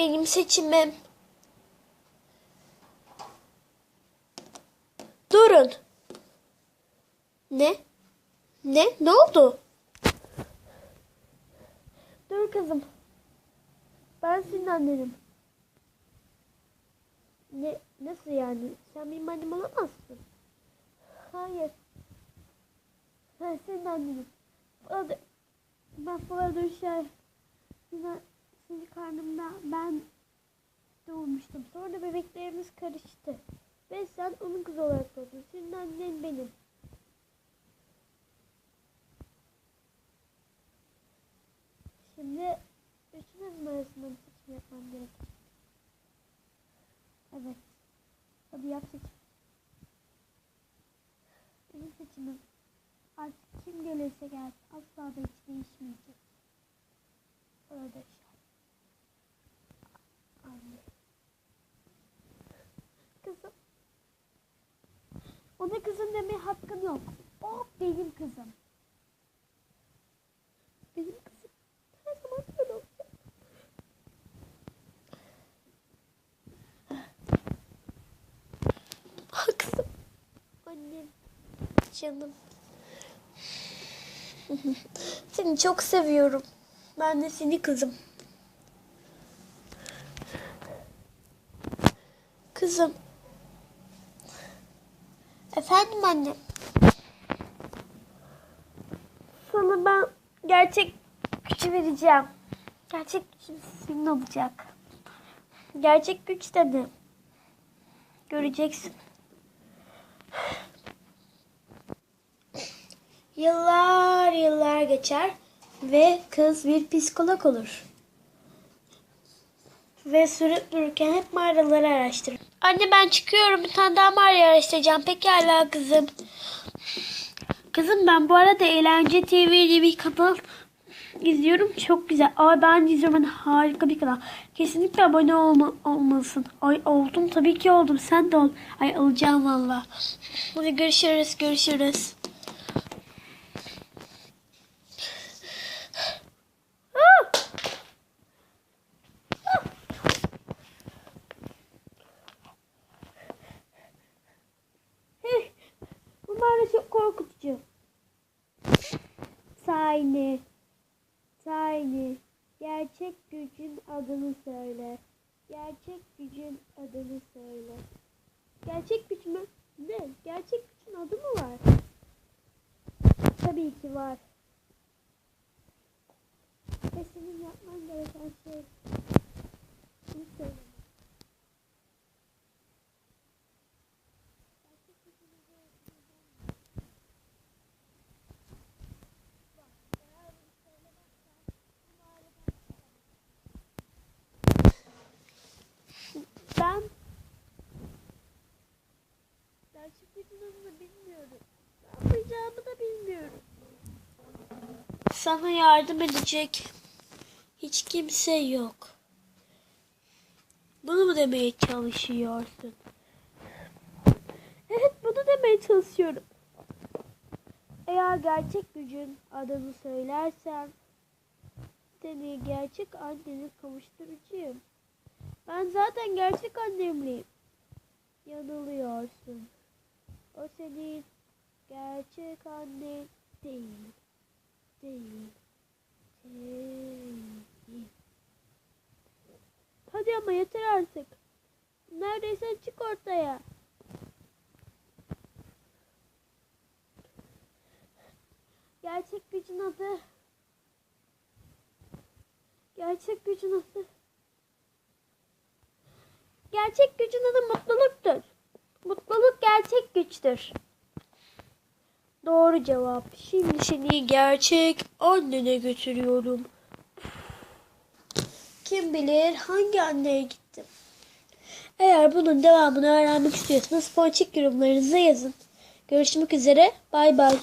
benim seçimim. Durun. Ne? Ne? Ne oldu? Dur kızım. Ben senin annenim. Ne? Nasıl yani? Sen benim annem olamazsın. Hayır. Ben senin annenim. Bana, ben bana düşer. Yine senin karnımda ben doğmuştum. Sonra bebeklerimiz karıştı. Ve sen onun kızı olarak doğdun. Senin annen benim. Şimdi üçünüzün arasında bir seçim yapmam gerekecek. Evet. Hadi yap seçim. Benim seçimim. Artık kim gelirse gelsin asla da hiç değişmeyecek. Öyle şey. Anne. Kızım. Ona kızım demeye hakkın yok. O benim kızım. Benim kızım. Her zaman böyle olacak. Kızım. Annem. Canım. Seni çok seviyorum. Ben de seni kızım. Kızım. Efendim anne. Sana ben gerçek gücü vereceğim. Gerçek gücüm senin olacak. Gerçek güç de ne? Göreceksin. Yıllar yıllar geçer ve kız bir psikolog olur. Ve sürüp dururken hep mağaraları araştırır. Anne ben çıkıyorum. Bir tane daha mağara araştıracağım. Pekala kızım. Kızım ben bu arada Eğlence TV diye bir kanal izliyorum. Çok güzel. Ama ben izliyorum. Harika bir kanal. Kesinlikle abone olma, olmalısın. Ay oldum tabii ki oldum. Sen de ol. Ay olacağım valla. Hadi görüşürüz. Görüşürüz. Bu mağara çok korkutucu. Tiny. Tiny. Gerçek gücün adını söyle. Gerçek gücün adını söyle. Gerçek güç mü? Ne? Gerçek gücün adı mı var? Tabii ki var. Ve senin yapman gereken şey bunu söylemek. Gerçek gücün adı neden? Bak, eğer bunu söylemezsen bu mağaradan çıkamazsın. Ben gerçek gücün adını bilmiyorum. Ne yapacağımı da bilmiyorum. Sana yardım edecek hiç kimse yok. Bunu mu demeye çalışıyorsun? Evet bunu demeye çalışıyorum. Eğer gerçek gücün adını söylersen seni gerçek annene kavuşturacağım. Ben zaten gerçek annemliyim. Yanılıyorsun. O senin gerçek annen değil. Değil. Değil. Hadi ama yeter artık. Neredeyse çık ortaya. Gerçek gücün adı. Gerçek gücün adı. Gerçek gücün adı mutluluktur. Mutluluk gerçek güçtür. Doğru cevap. Şimdi seni gerçek annene götürüyorum. Kim bilir hangi anneye gittim. Eğer bunun devamını öğrenmek istiyorsanız ponçik yorumlarınızı yazın. Görüşmek üzere. Bay bay.